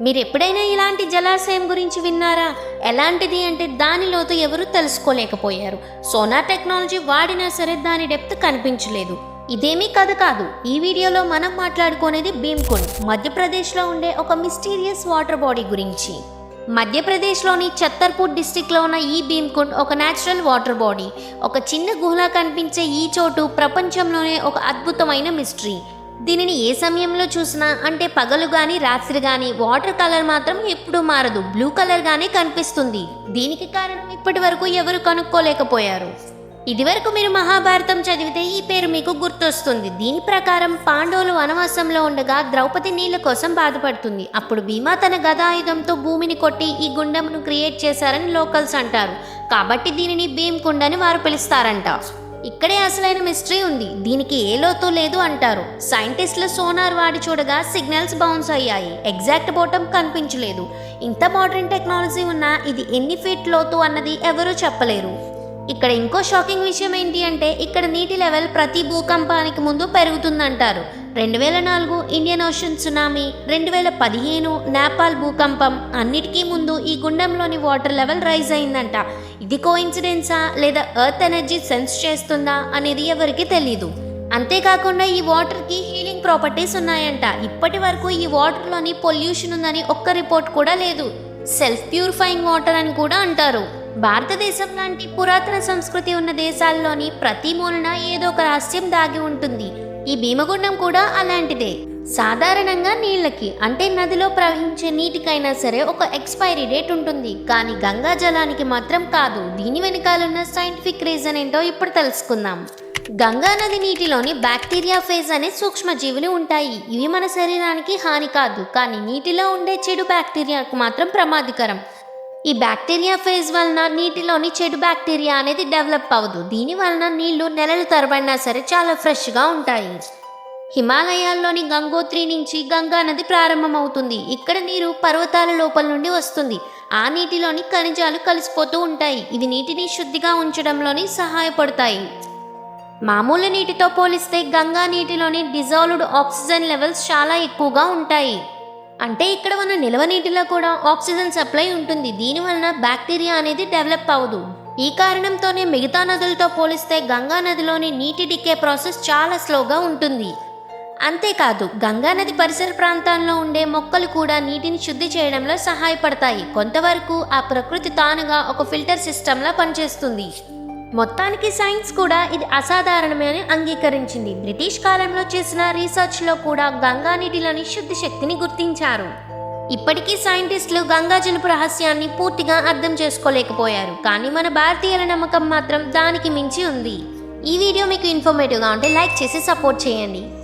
మీరు ఎప్పుడైనా ఇలాంటి జలాశయం గురించి విన్నారా? ఎలాంటిది అంటే దాని లోతు ఎవరు తెలుసుకోలేకపోయారు. సోనార్ టెక్నాలజీ వాడినా సరే దాని డెప్త్ కనిపించలేదు. ఇదేమీ కథ కాదు. ఈ వీడియోలో మనం మాట్లాడుకునేది భీమ్కుండ్ మధ్యప్రదేశ్లో ఉండే ఒక మిస్టీరియస్ వాటర్ బాడీ గురించి. మధ్యప్రదేశ్లోని ఛత్తర్పూర్ డిస్టిక్లో ఉన్న ఈ భీమ్కుండ్ ఒక న్యాచురల్ వాటర్ బాడీ. ఒక చిన్న గుహలా కనిపించే ఈ చోటు ప్రపంచంలోనే ఒక అద్భుతమైన మిస్టరీ. దీనిని ఏ సమయంలో చూసినా అంటే పగలు గాని రాత్రి గాని వాటర్ కలర్ మాత్రం ఎప్పుడూ మారదు. బ్లూ కలర్ గానే కనిపిస్తుంది. దీనికి కారణం ఇప్పటి వరకు ఎవరు కనుక్కోలేకపోయారు. ఇదివరకు మీరు మహాభారతం చదివితే ఈ పేరు మీకు గుర్తొస్తుంది. దీని ప్రకారం పాండవులు వనవాసంలో ఉండగా ద్రౌపది నీళ్ళ కోసం బాధపడుతుంది. అప్పుడు భీమా తన గదాయుధంతో భూమిని కొట్టి ఈ గుండమును క్రియేట్ చేశారని లోకల్స్ అంటారు. కాబట్టి దీనిని భీమ్కుండ్ అని వారు పిలుస్తారంట. ఇక్కడే అసలైన మిస్టరీ ఉంది. దీనికి ఏ లోతు లేదు అంటారు. సైంటిస్టులు సోనార్ వాడి చూడగా సిగ్నల్స్ బౌన్స్ అయ్యాయి. ఎగ్జాక్ట్ బోటం కనిపించలేదు. ఇంత మోడర్న్ టెక్నాలజీ ఉన్నా ఇది ఎన్ని ఫీట్ లోతు అన్నది ఎవరూ చెప్పలేరు. ఇక్కడ ఇంకో షాకింగ్ విషయం ఏంటి అంటే ఇక్కడ నీటి లెవెల్ ప్రతి భూకంపానికి ముందు పెరుగుతుందంటారు. రెండు వేల నాలుగు ఇండియన్ ఓషన్ సునామీ రెండు వేల పదిహేను నేపాల్ భూకంపం అన్నిటికీ ముందు ఈ గుండంలోని వాటర్ లెవెల్ రైజ్ అయిందంట. ఇది కోఇన్సిడెన్సా లేదా ఎర్త్ ఎనర్జీ సెన్స్ చేస్తుందా అనేది ఎవరికి తెలీదు. అంతేకాకుండా ఈ వాటర్కి హీలింగ్ ప్రాపర్టీస్ ఉన్నాయంట. ఇప్పటి వరకు ఈ వాటర్లోని పొల్యూషన్ ఉందని ఒక్క రిపోర్ట్ కూడా లేదు. సెల్ఫ్ ప్యూరిఫైయింగ్ వాటర్ అని కూడా అంటారు. భారతదేశం లాంటి పురాతన సంస్కృతి ఉన్న దేశాల్లోని ప్రతి మూలన ఏదో ఒక రహస్యం దాగి ఉంటుంది. ఈ భీమగుండం కూడా అలాంటిదే. సాధారణంగా నీళ్ళకి అంటే నదిలో ప్రవహించే నీటికైనా సరే ఒక ఎక్స్పైరీ డేట్ ఉంటుంది. కానీ గంగా జలానికి మాత్రం కాదు. దీని వెనకాలన్న సైంటిఫిక్ రీజన్ ఏంటో ఇప్పుడు తెలుసుకుందాం. గంగా నది నీటిలోని బ్యాక్టీరియా ఫేజ్ అనే సూక్ష్మజీవులు ఉంటాయి. ఇవి మన శరీరానికి హాని కాదు. కానీ నీటిలో ఉండే చెడు బ్యాక్టీరియాకు మాత్రం ప్రమాదకరం. ఈ బ్యాక్టీరియా ఫేజ్ వలన నీటిలోని చెడు బ్యాక్టీరియా అనేది డెవలప్ అవ్వదు. దీని వలన నీళ్ళు నెలలు తరబడినా సరే చాలా ఫ్రెష్గా ఉంటాయి. హిమాలయాల్లోని గంగోత్రి నుంచి గంగా నది ప్రారంభమవుతుంది. ఇక్కడ నీరు పర్వతాల లోపల నుండి వస్తుంది. ఆ నీటిలోని ఖనిజాలు కలిసిపోతూ ఉంటాయి. ఇవి నీటిని శుద్ధిగా ఉంచడంలోని సహాయపడతాయి. మామూలు నీటితో పోలిస్తే గంగా నీటిలోని డిజాల్వ్డ్ ఆక్సిజన్ లెవెల్స్ చాలా ఎక్కువగా ఉంటాయి. అంటే ఇక్కడ ఉన్న నిల్వ నీటిలో కూడా ఆక్సిజన్ సప్లై ఉంటుంది. దీనివలన బ్యాక్టీరియా అనేది డెవలప్ అవ్వదు. ఈ కారణంతోనే మిగతా నదులతో పోలిస్తే గంగా నదిలోని నీటి డికే ప్రాసెస్ చాలా స్లోగా ఉంటుంది. అంతేకాదు గంగా నది పరిసర ప్రాంతాల్లో ఉండే మొక్కలు కూడా నీటిని శుద్ధి చేయడంలో సహాయపడతాయి. కొంతవరకు ఆ ప్రకృతి తానుగా ఒక ఫిల్టర్ సిస్టంలా పనిచేస్తుంది. మొత్తానికి సైన్స్ కూడా ఇది అసాధారణమే అని అంగీకరించింది. బ్రిటిష్ కాలంలో చేసిన రీసెర్చ్లో కూడా గంగా నీటిలోని శుద్ధి శక్తిని గుర్తించారు. ఇప్పటికీ సైంటిస్టులు గంగా జలుపు రహస్యాన్ని పూర్తిగా అర్థం చేసుకోలేకపోయారు. కానీ మన భారతీయుల నమ్మకం మాత్రం దానికి మించి ఉంది. ఈ వీడియో మీకు ఇన్ఫర్మేటివ్గా ఉంటే లైక్ చేసి సపోర్ట్ చేయండి.